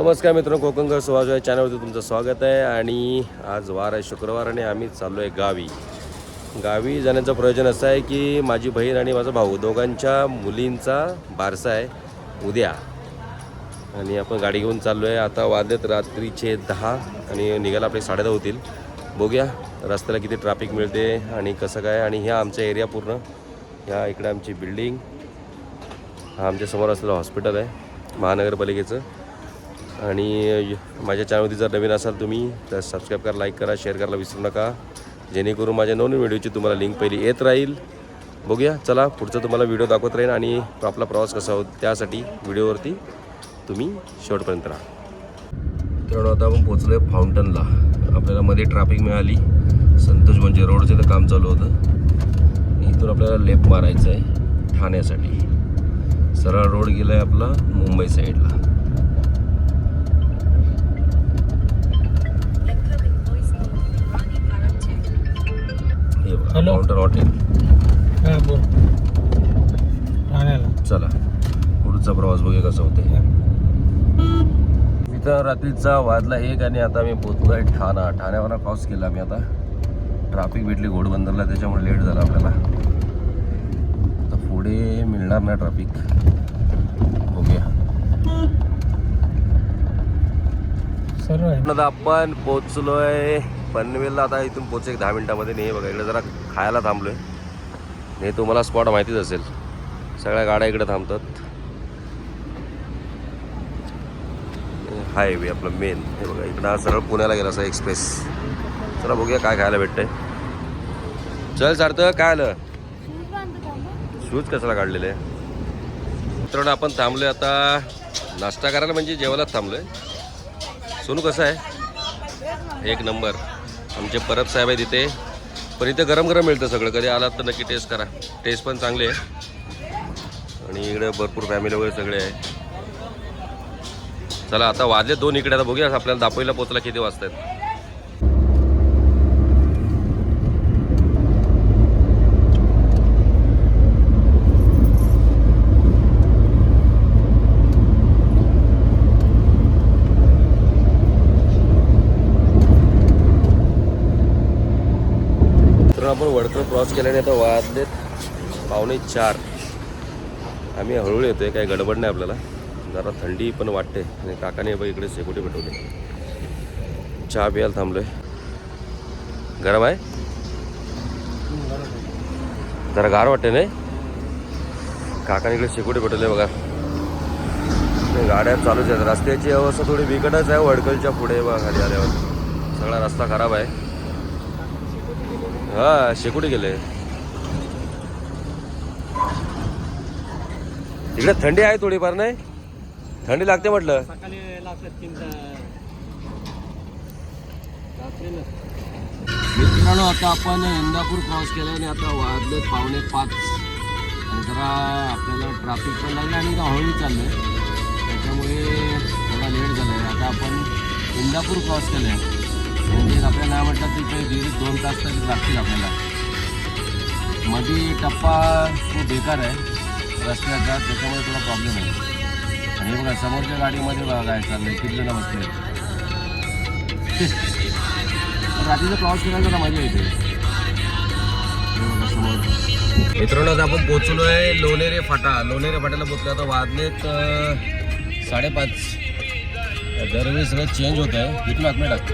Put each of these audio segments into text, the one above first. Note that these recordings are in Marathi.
नमस्कार मित्रांनो कोकणकर सुहास या चॅनलवरती तुमचं स्वागत आहे. आणि आज वार आहे शुक्रवार आणि आम्ही चाललो आहे गावी. गावी जाण्याचं प्रयोजन असं आहे की माझी बहीण आणि माझा भाऊ दोघांच्या मुलींचा बारसा आहे उद्या. आणि आपण गाडी घेऊन चाललो आहे आता वाजलेत रात्रीचे दहा आणि निघायला आपले साडेदहा होतील. बघूया रस्त्याला किती ट्रॅफिक मिळते आणि कसं काय. आणि ह्या आमचा एरिया पूर्ण. ह्या इकडे आमची बिल्डिंग हा आमच्यासमोर असलेलं हॉस्पिटल आहे महानगरपालिकेचं. आणि माझ्या चॅनलमध्ये जर नवीन असाल तुम्ही तर सबस्क्राईब करा लाईक करा शेअर करायला विसरू नका. जेणेकरून माझ्या नवीन व्हिडिओची तुम्हाला लिंक पहिली येत राहील. बघूया चला पुढचं तुम्हाला व्हिडिओ दाखवत राहील आणि आपला प्रवास कसा होत त्यासाठी व्हिडिओवरती तुम्ही शेवटपर्यंत राहा. मित्रांनो आता आपण पोचलो आहे फाउंटनला आपल्याला मध्ये ट्रॅफिक मिळाली. संतोष म्हणजे रोडचं तर काम चालू होतं. इथून आपल्याला लेफ्ट मारायचं आहे ठाण्यासाठी. सरळ रोड गेला आहे आपला मुंबई साईडला हे Hello. फाउंटन हॉटेल हा बोल. ठाण्याला चला. पुढचा प्रवास बघूया कसा होते इथं रात्रीचा वाजला एक आणि आता मी पोचलो आहे ठाणा. ठाण्यावर क्रॉस केला मी आता. ट्रॅफिक भेटली घोडबंदरला त्याच्यामुळे लेट झाला आपल्याला. आता पुढे मिळणार नाही ट्रॅफिक बघूया. आपण पोचलोय पनवेलला आता इथून पोच एक दहा मिनटामध्ये नाही बघा इकडे जरा खायला थांबलोय. नाही तुम्हाला स्पॉट माहितीच असेल. सगळ्या गाड्या इकडे थांबतात. हायवे आपलं मेन हे बघा इकडं सरळ पुण्याला गेला असा एक्सप्रेस चला बघूया काय खायला भेटतंय. चल सार्थक काय आलं? शूज कशाला काढलेले? मित्रांनो आपण थांबलोय आता. नाश्ता करायला म्हणजे जेवायलाच थांबलोय. सोनू कसं आहे? एक नंबर आमचे परब साहेब आहे तिथे पण इथे गरम गरम मिळतं सगळं. कधी आलात तर नक्की टेस्ट करा. टेस्ट पण चांगली आहे. आणि इकडे भरपूर फॅमिली वगैरे सगळे आहे. चला आता वाजले दोन इकडे. आता बघूया आपल्याला दापोलीला पोचला किती वाजता तर आपण वडकर क्रॉस केल्याने आता वाजले पावणे चार. आम्ही हळूहळू आहे काही गडबड नाही आपल्याला. जरा थंडी पण वाटते आणि काकाने बघ इकडे शेकोटी भेटवली चहा प्यायला थांबलोय. गरम आहे? जरा गार वाटते नाही? काकाने इकडे शेकोटी भेटवले बघा. नाही, गाड्या चालूच आहेत. रस्त्याची अवस्था थोडी बिकटच आहे हो, वडकलच्या पुढे बघा खाली आल्यावर. सगळा रस्ता खराब आहे. हा शेकुटी गेले? तिकडे थंडी आहे थोडीफार नाही? थंडी लागते म्हटलं. मित्रांनो आता आपण इंदापूर क्रॉस केलं आणि आता वाजले पावणे पाच. आणि जरा आपल्याला ट्रॅफिक पण लागलं आणि हळू चाललंय. त्याच्यामुळे थोडा लेट झाला आहे आता आपण इंदापूर क्रॉस केलं आहे म्हणजे आपल्याला म्हटलं तिथे दीड लागतील आपल्याला. मध्ये टप्पा खूप बेकार आहे. रस्त्याचा त्याच्यामुळे थोडा प्रॉब्लेम आहे. आणि बघा समोरच्या गाडीमध्ये बघा काय चाललंय किती जण बसले रात्रीचा प्रवास करायला जरा मजा येते. मित्रांनो आता आपण पोचलो आहे लोणेरे फाटा. लोणेरे फाट्याला पोचलो आता वाजलेत साडेपाच. दरवेळी सगळं चेंज होत आहे इथून आतमध्ये टाक.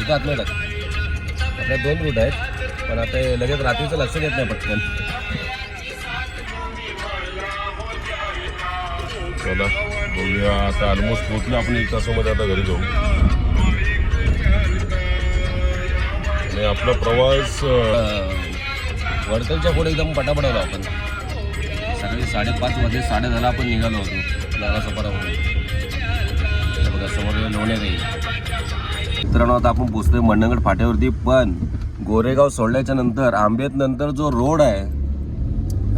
इथं आतमध्ये टाक. आपल्या दोन रूट आहेत. पण आता हे लगेच रात्रीचं लक्ष देत नाही पटकन. चला बघूया आता ऑलमोस्ट पोहोचलो आपण एक तासामध्ये आता घरी जाऊ. आणि आपला प्रवास वडकलच्या पुढे एकदम पटापट आलो आपण. सकाळी साडेपाच वाजे साडे दहाला आपण निघालो होतो. नागासपारावरून हे बघा समोर लोणेरे मित्रांनो आता आपण पोचतोय मंडणगड फाट्यावरती. पण गोरेगाव सोडल्याच्या नंतर आंबेत नंतर जो रोड आहे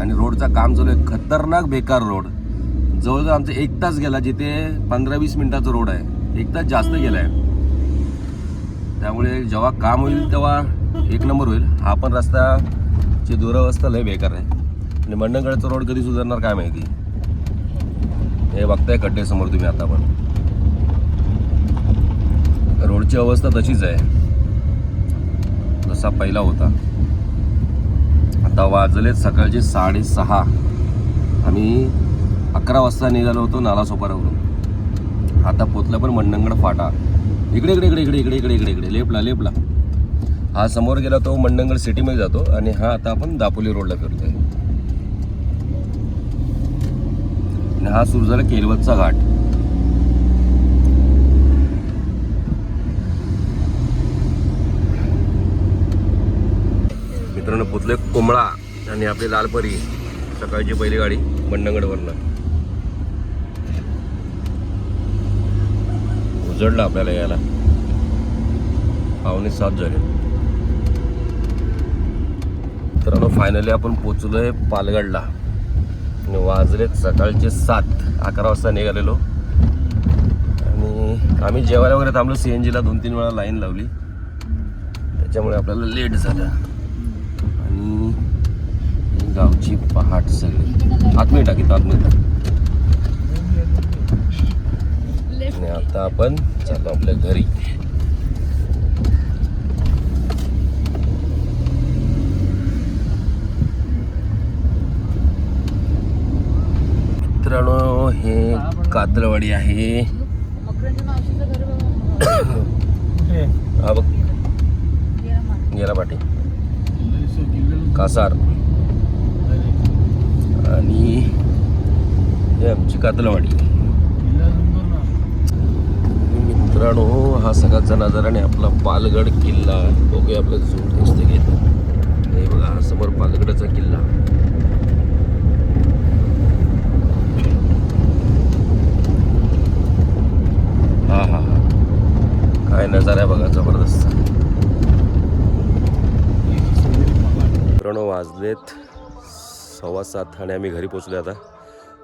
आणि रोडचा काम चालू आहे खतरनाक बेकार रोड. जवळजवळ आमचा एक तास गेला जिथे पंधरा वीस मिनिटाचा रोड आहे. एक तास जास्त गेला आहे त्यामुळे जेव्हा काम होईल तेव्हा एक नंबर होईल. हा पण रस्ताची दुरावस्था लय बेकार आहे. आणि मंडणगडचा रोड कधी सुधारणार काय माहिती? हे बघताय खड्डे समोर तुम्ही आता पण. रोडची अवस्था तशीच आहे. जसा पहिला होता. आता वाजलेत सकाळचे साडेसहा. आम्ही अकरा वाजता निघालो होतो नालासोपारावरून. आता पोचला पण मंडणगड फाटा. इकडे इकडे इकडे इकडे इकडे इकडे इकडे इकडे लेपला लेपला. हा समोर गेला तो मंडणगड सिटीमध्ये जातो आणि हा आता आपण दापोली रोडला फिरतोय. आणि हा सुरू झाला केलवतचा घाट. मित्रांनो कोंबळा आणि आपली लालपरी सकाळची पहिली गाडी बंडंगडवरनं. उजडलं आपल्याला यायला. पावणे सात झाले. मित्रांनो फायनली आपण पोचलोय पालगडला आणि सकाळचे सात अकरा वाजता निघालेलो. आणि आम्ही जेवायला वगैरे थांबलो. सी एन जीला दोन तीन वेळा लाईन लावली. त्याच्यामुळे आपल्याला लेट झालं. आणि गावची पहाट सगळी. आतमध्ये टाकीत आतमध्ये टाक आणि आता आपण चाललो आपल्या घरी. मित्रांनो हे कातरवाडी आहे. हा बघ. गेला पाठी. कासार. आणि हे आमची कातलवाडी. मित्रांनो हा सगळ्याचा नजारा आणि आपला पालगड किल्ला. बघूया आपल्या झूम टेस्ट घेतो. हे बघा हा समोर पालगडचा किल्ला. हा हा हा. काय नजारा आहे बघा जबरदस्त. मित्रांनो वाजलेत सव्वा सात आणि आम्ही घरी पोचलो आता.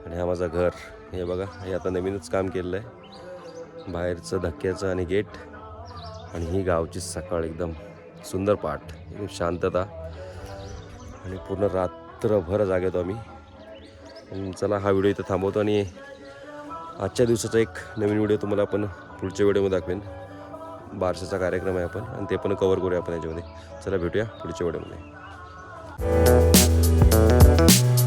आणि हा माझा घर. हे बघा हे आता नवीनच काम केलेलं आहे बाहेरचं धक्क्याचं आणि गेट. आणि ही गावची सकाळ एकदम सुंदर पाठ. एकदम शांतता. आणि पूर्ण रात्रभर जागेतो आम्ही. चला हा व्हिडिओ इथं थांबवतो आणि आजच्या दिवसाचा एक नवीन व्हिडिओ तुम्हाला आपण पुढच्या व्हिडिओमध्ये दाखवेन. बारशाचा कार्यक्रम आहे आपण. आणि ते पण कवर करूया आपण याच्यामध्ये. चला भेटूया पुढच्या व्हिडिओमध्ये. Thank you.